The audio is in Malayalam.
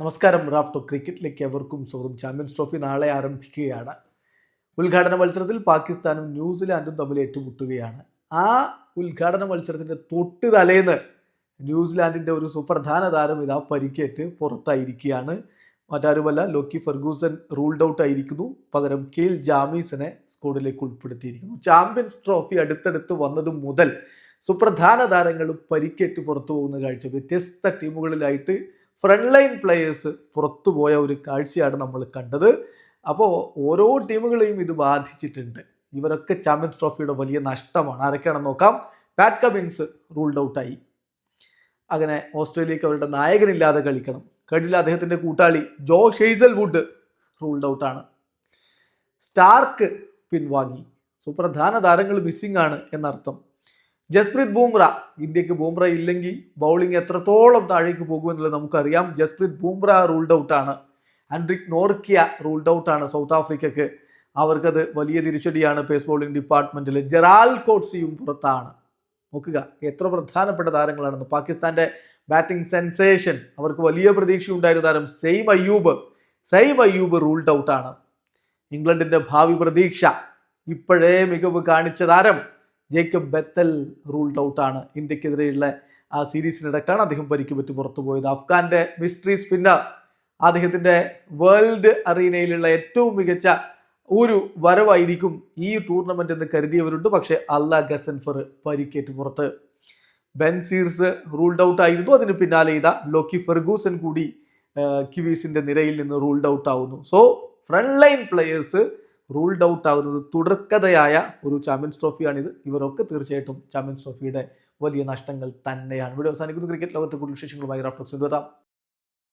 നമസ്കാരം റാഫ്റ്റോ ക്രിക്കറ്റിലേക്ക് എവർക്കും സ്വാഗതം ചാമ്പ്യൻസ് ട്രോഫി നാളെ ആരംഭിക്കുകയാണ്. ഉദ്ഘാടന മത്സരത്തിൽ പാകിസ്ഥാനും ന്യൂസിലാൻഡും തമ്മിൽ ഏറ്റുമുട്ടുകയാണ്. ആ ഉദ്ഘാടന മത്സരത്തിന്റെ തൊട്ട് തലേന്ന് ന്യൂസിലാൻഡിന്റെ ഒരു സുപ്രധാന താരം ഇതാ പരിക്കേറ്റ് പുറത്തായിരിക്കുകയാണ്. മറ്റാരുമല്ല ലോക്കി ഫെർഗൂസൻ റൂൾഡ് ഔട്ട് ആയിരിക്കുന്നു. പകരം കെൽ ജാമീസിനെ സ്കോഡിലേക്ക് ഉൾപ്പെടുത്തിയിരിക്കുന്നു. ചാമ്പ്യൻസ് ട്രോഫി അടുത്തടുത്ത് വന്നതു മുതൽ സുപ്രധാന താരങ്ങൾ പരിക്കേറ്റ് പുറത്തു പോകുന്ന കാഴ്ച വ്യത്യസ്ത ടീമുകളിലായിട്ട് ഫ്രണ്ട് ലൈൻ പ്ലെയേഴ്സ് പുറത്തുപോയ ഒരു കാഴ്ചയാണ് നമ്മൾ കണ്ടത്. അപ്പോൾ ഓരോ ടീമുകളെയും ഇത് ബാധിച്ചിട്ടുണ്ട്. ഇവരൊക്കെ ചാമ്പ്യൻസ് ട്രോഫിയുടെ വലിയ നഷ്ടമാണ്. ആരൊക്കെയാണെന്ന് നോക്കാം. പാറ്റ് കബിൻസ് റൂൾഡ് ഔട്ടായി അങ്ങനെ ഓസ്ട്രേലിയക്ക് അവരുടെ നായകനില്ലാതെ കളിക്കണം. കഴിഞ്ഞില്ല അദ്ദേഹത്തിന്റെ കൂട്ടാളി? ജോ ഷെയ്സൽ വുഡ് റൂൾഡ് ഔട്ടാണ് സ്റ്റാർക്ക് പിൻവാങ്ങി. സുപ്രധാന താരങ്ങൾ മിസ്സിംഗ് ആണ് എന്നർത്ഥം. ജസ്പ്രീത് ബൂംറ. ഇന്ത്യയ്ക്ക് ബൂംറ ഇല്ലെങ്കിൽ ബൗളിംഗ് എത്രത്തോളം താഴേക്ക് പോകുമെന്നുള്ളത് നമുക്കറിയാം. ജസ്പ്രീത് ബൂംറ റൂൾഡ് ഔട്ടാണ് ആൻഡ്രിക് നോർക്കിയ റൂൾഡ് ഔട്ടാണ് സൗത്ത് ആഫ്രിക്കക്ക്. അവർക്കത് വലിയ തിരിച്ചടിയാണ് പേസ് ബോളിംഗ് ഡിപ്പാർട്ട്മെന്റിൽ ജെറാൽ കോട്സിയും പുറത്താണ്. നോക്കുക എത്ര പ്രധാനപ്പെട്ട താരങ്ങളാണെന്ന്. പാകിസ്ഥാന്റെ ബാറ്റിംഗ് സെൻസേഷൻ അവർക്ക് വലിയ പ്രതീക്ഷയുണ്ടായിരുന്ന താരം സെയിം അയ്യൂബ്. സെയിം അയ്യൂബ് റൂൾഡ് ഔട്ടാണ് ഇംഗ്ലണ്ടിന്റെ ഭാവി പ്രതീക്ഷ. ഇപ്പോഴേ മികവ് കാണിച്ച താരം ജേക്കബ് ബെത്തൽ റൂൾഡ് ഔട്ടാണ് ഇന്ത്യക്കെതിരെയുള്ള ആ സീരീസിനിടക്കാണ് അദ്ദേഹം പരിക്ക് പറ്റി പുറത്തു പോയത്. അഫ്ഗാന്റെ മിസ്ട്രി സ്പിന്നർ അദ്ദേഹത്തിന്റെ വേൾഡ് അറീനയിലുള്ള ഏറ്റവും മികച്ച ഒരു വരവായിരിക്കും ഈ ടൂർണമെന്റ് എന്ന് കരുതിയവരുണ്ട്. പക്ഷെ അല്ല ഗസൻഫർ പരിക്കേറ്റ് പുറത്ത്. ബെൻ സീർസ് റൂൾഡ് ഔട്ട് ആയിരുന്നു. അതിന് പിന്നാലെ ഇതാ ലോക്കി ഫെർഗൂസൻ കൂടി ആ, കിവീസിന്റെ നിരയിൽ നിന്ന് റൂൾഡ് ഔട്ട് ആവുന്നു. So front line players ruled out ആകുന്നത് തുടർക്കഥയായ ഒരു ചാമ്പ്യൻസ് ട്രോഫിയാണിത് ഇവരൊക്കെ തീർച്ചയായിട്ടും ചാമ്പ്യൻസ് ട്രോഫിയുടെ വലിയ നഷ്ടങ്ങൾ തന്നെയാണ്. ഇവിടെ അവസാനിക്കുന്നു. ക്രിക്കറ്റ് ലോകത്തെ കൂടുതൽ വിശേഷങ്ങളുമായി റഫ്ലക്സ് എത്താം